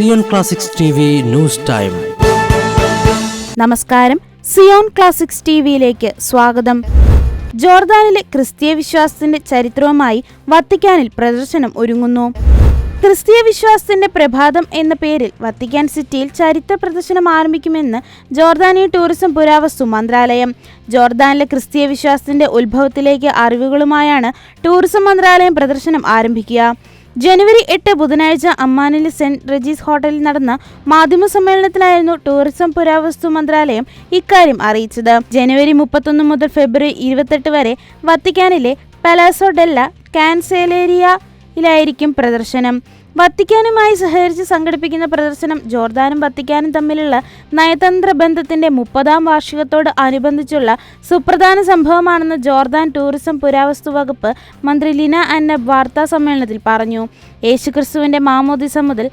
Zion classics news time. നമസ്കാരം. Zion classics T വിയിലേക്ക് സ്വാഗതം. ജോർദാനിലെ ക്രിസ്തീയ വിശ്വാസത്തിന്റെ ചരിത്രവുമായി വത്തിക്കാനിൽ പ്രദർശനം ഒരുങ്ങുന്നു. ക്രിസ്തീയ വിശ്വാസത്തിന്റെ പ്രഭാതം എന്ന പേരിൽ വത്തിക്കാൻ സിറ്റിയിൽ ചരിത്ര പ്രദർശനം ആരംഭിക്കുമെന്ന് ജോർദാനി ടൂറിസം പുരാവസ്തു മന്ത്രാലയം. ജോർദാനിലെ ക്രിസ്തീയ വിശ്വാസത്തിന്റെ ഉത്ഭവത്തിലേക്ക് അറിവുകളുമായാണ് ടൂറിസം മന്ത്രാലയം പ്രദർശനം ആരംഭിക്കുക. ജനുവരി എട്ട് ബുധനാഴ്ച അമ്മാനിലെ സെന്റ് റെജീസ് ഹോട്ടലിൽ നടന്ന മാധ്യമ സമ്മേളനത്തിലായിരുന്നു ടൂറിസം പുരാവസ്തു മന്ത്രാലയം ഇക്കാര്യം അറിയിച്ചത്. ജനുവരി മുപ്പത്തൊന്ന് മുതൽ ഫെബ്രുവരി ഇരുപത്തെട്ട് വരെ വത്തിക്കാനിലെ പലാസോ ഡെല്ല കാൻസേലേരിയയിലായിരിക്കും പ്രദർശനം. വത്തിക്കാനുമായി സഹകരിച്ച് സംഘടിപ്പിക്കുന്ന പ്രദർശനം ജോർദാനും വത്തിക്കാനും തമ്മിലുള്ള നയതന്ത്ര ബന്ധത്തിന്റെ മുപ്പതാം വാർഷികത്തോട് അനുബന്ധിച്ചുള്ള സുപ്രധാന സംഭവമാണെന്ന് ജോർദാൻ ടൂറിസം പുരാവസ്തു വകുപ്പ് മന്ത്രി ലിന അന്നബ് വാർത്താ സമ്മേളനത്തിൽ പറഞ്ഞു. യേശുക്രിസ്തുവിന്റെ മാമോദിസ മുതൽ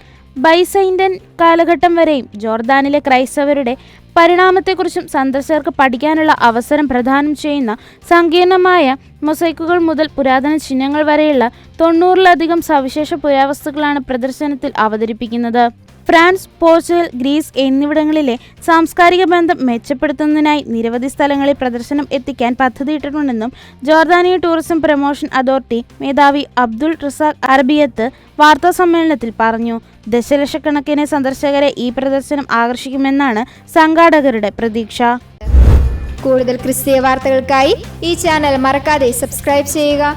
ബൈസൈൻഡൻ കാലഘട്ടം വരെയും ജോർദാനിലെ ക്രൈസ്തവരുടെ പരിണാമത്തെക്കുറിച്ചും സന്ദർശകർക്ക് പഠിക്കാനുള്ള അവസരം പ്രദാനം ചെയ്യുന്ന സങ്കീർണമായ മൊസൈക്കുകൾ മുതൽ പുരാതന ചിഹ്നങ്ങൾ വരെയുള്ള തൊണ്ണൂറിലധികം സവിശേഷ പുരാവസ്തുക്കളാണ് പ്രദർശനത്തിൽ അവതരിപ്പിക്കുന്നത്. ഫ്രാൻസ് പോർച്ചുഗൽ ഗ്രീസ് എന്നിവിടങ്ങളിലെ സാംസ്കാരിക ബന്ധം മെച്ചപ്പെടുത്തുന്നതിനായി നിരവധി സ്ഥലങ്ങളിൽ പ്രദർശനം എത്തിക്കാൻ പദ്ധതിയിട്ടിട്ടുണ്ടെന്നും ജോർദാനിയ ടൂറിസം പ്രൊമോഷൻ അതോറിറ്റി മേധാവി അബ്ദുൾ റസാഖ് അറബിയത്ത് വാർത്താ സമ്മേളനത്തിൽ പറഞ്ഞു. ദശലക്ഷക്കണക്കിന് സന്ദർശകരെ ഈ പ്രദർശനം ആകർഷിക്കുമെന്നാണ് സംഘാടകരുടെ പ്രതീക്ഷ. കൂടുതൽ ക്രിസ്തീയ വാർത്തകൾക്കായി ഈ ചാനൽ മറക്കാതെ സബ്സ്ക്രൈബ് ചെയ്യുക.